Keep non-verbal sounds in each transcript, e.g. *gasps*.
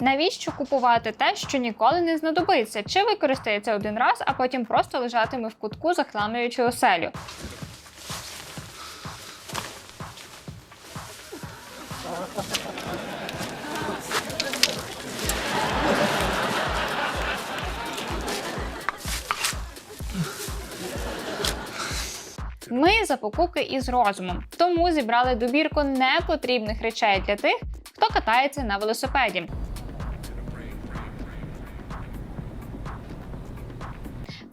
Навіщо купувати те, що ніколи не знадобиться, чи використається один раз, а потім просто лежатиме в кутку, захламлюючи оселю? Ми за покупки із розумом, тому зібрали добірку непотрібних речей для тих, хто катається на велосипеді.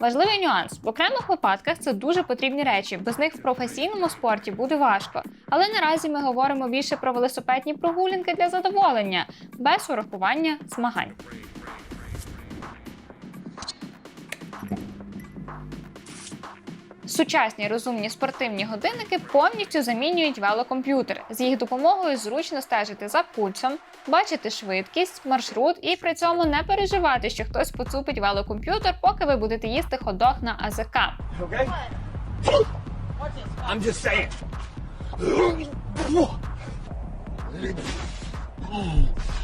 Важливий нюанс: в окремих випадках це дуже потрібні речі. Без них в професійному спорті буде важко. Але наразі ми говоримо більше про велосипедні прогулянки для задоволення, без урахування змагань. Сучасні розумні спортивні годинники повністю замінюють велокомп'ютер. З їх допомогою зручно стежити за пульсом, бачити швидкість, маршрут і при цьому не переживати, що хтось поцупить велокомп'ютер, поки ви будете їсти ходок на АЗК. Okay? I'm just saying. *gasps*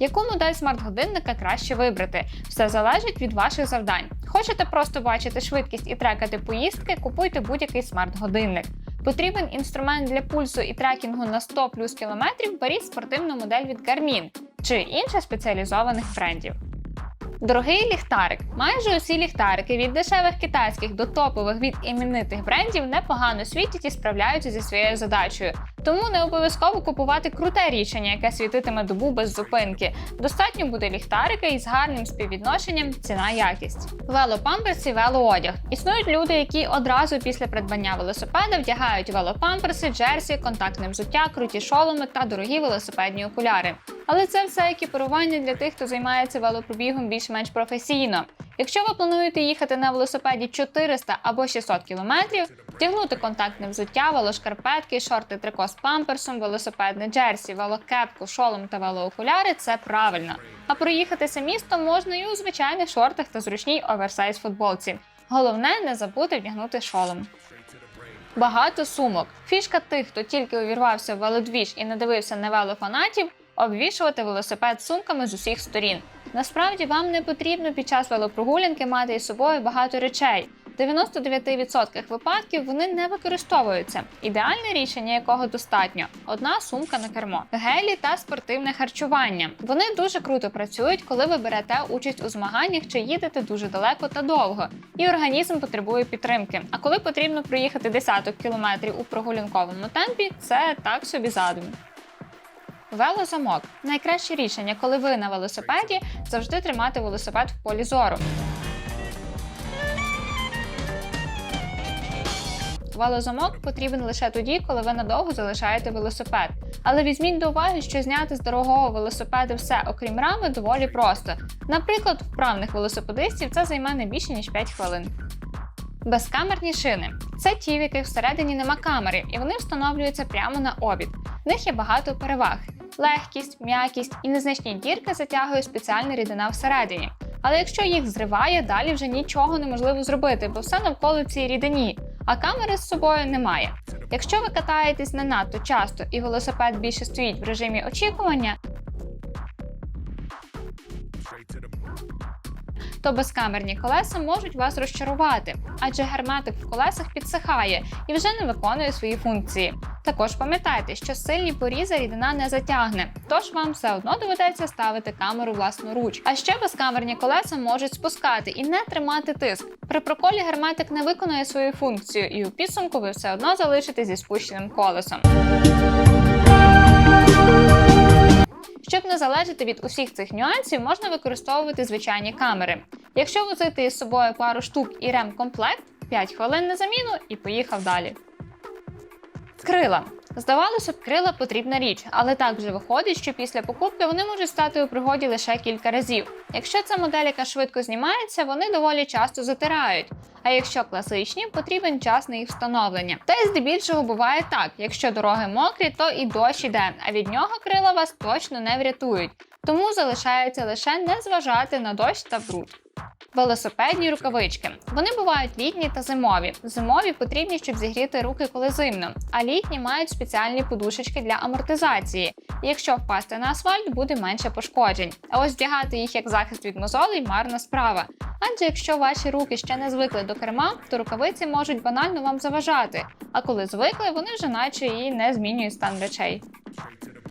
Яку модель смарт-годинника краще вибрати? Все залежить від ваших завдань. Хочете просто бачити швидкість і трекати поїздки, купуйте будь-який смарт-годинник. Потрібен інструмент для пульсу і трекінгу на 100 плюс кілометрів, беріть спортивну модель від Garmin чи інших спеціалізованих брендів. Дорогий ліхтарик. Майже усі ліхтарики від дешевих китайських до топових від іменитих брендів непогано світять і справляються зі своєю задачею. Тому не обов'язково купувати круте рішення, яке світитиме добу без зупинки. Достатньо буде ліхтарика із гарним співвідношенням ціна-якість. Велопамперси, велоодяг. Існують люди, які одразу після придбання велосипеда вдягають велопамперси, джерсі, контактне взуття, круті шоломи та дорогі велосипедні окуляри. Але це все екіпірування для тих, хто займається велопробігом більш-менш професійно. Якщо ви плануєте їхати на велосипеді 400 або 600 км, вдягнути контактне взуття, велошкарпетки, шорти трико з памперсом, велосипедне джерсі, велокепку, шолом та велоокуляри це правильно. А проїхатися містом можна і у звичайних шортах та зручній оверсайз футболці. Головне не забути вдягнути шолом. Багато сумок. Фішка тих, хто тільки увірвався в велодвіж і не дивився на велофанатів, обвішувати велосипед сумками з усіх сторін. Насправді вам не потрібно під час велопрогулянки мати із собою багато речей. В 99% випадків вони не використовуються. Ідеальне рішення, якого достатньо одна сумка на кермо, гелі та спортивне харчування. Вони дуже круто працюють, коли ви берете участь у змаганнях чи їдете дуже далеко та довго, і організм потребує підтримки. А коли потрібно проїхати десяток кілометрів у прогулянковому темпі, це так собі задум. Велозамок найкраще рішення, коли ви на велосипеді завжди тримати велосипед в полі зору. Велозамок потрібен лише тоді, коли ви надовго залишаєте велосипед. Але візьміть до уваги, що зняти з дорогого велосипеда все, окрім рами, доволі просто. Наприклад, вправних велосипедистів це займе не більше ніж 5 хвилин. Безкамерні шини це ті, в яких всередині нема камери, і вони встановлюються прямо на обід. В них є багато переваг: легкість, м'якість і незначні дірки затягує спеціальна рідина всередині. Але якщо їх зриває, далі вже нічого неможливо зробити, бо все навколо цій рідині, а камери з собою немає. Якщо ви катаєтесь не надто часто і велосипед більше стоїть в режимі очікування, то безкамерні колеса можуть вас розчарувати, адже герметик в колесах підсихає і вже не виконує свої функції. Також пам'ятайте, що сильні порізи рідина не затягне, тож вам все одно доведеться ставити камеру власноруч. А ще безкамерні колеса можуть спускати і не тримати тиск. При проколі герметик не виконує свою функцію, і у підсумку ви все одно залишите зі спущеним колесом. Не залежати від усіх цих нюансів, можна використовувати звичайні камери. Якщо возити із собою пару штук і ремкомплект, 5 хвилин на заміну і поїхав далі. Крила. Здавалося б, крила потрібна річ, але так вже виходить, що після покупки вони можуть стати у пригоді лише кілька разів. Якщо це модель, яка швидко знімається, вони доволі часто затирають. А якщо класичні, потрібен час на їх встановлення. Та й здебільшого буває так: якщо дороги мокрі, то і дощ іде, а від нього крила вас точно не врятують. Тому залишається лише не зважати на дощ та бруд. Велосипедні рукавички. Вони бувають літні та зимові. Зимові потрібні, щоб зігріти руки, коли зимно, а літні мають спеціальні подушечки для амортизації. І якщо впасти на асфальт, буде менше пошкоджень. А ось вдягати їх як захист від мозолей марна справа. Адже якщо ваші руки ще не звикли до керма, то рукавиці можуть банально вам заважати. А коли звикли, вони вже наче і не змінюють стан речей.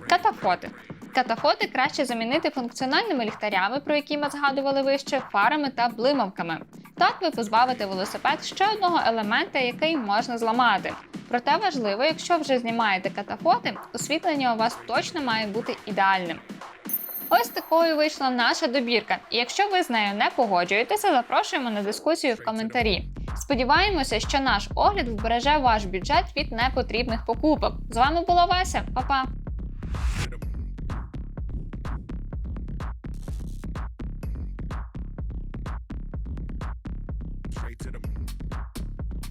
Катафоти. Катафоти краще замінити функціональними ліхтарями, про які ми згадували вище, фарами та блимавками. Так ви позбавите велосипед ще одного елемента, який можна зламати. Проте важливо, якщо вже знімаєте катафоти, освітлення у вас точно має бути ідеальним. Ось такою вийшла наша добірка. І якщо ви з нею не погоджуєтеся, запрошуємо на дискусію в коментарі. Сподіваємося, що наш огляд збереже ваш бюджет від непотрібних покупок. З вами була Вася, Па-па!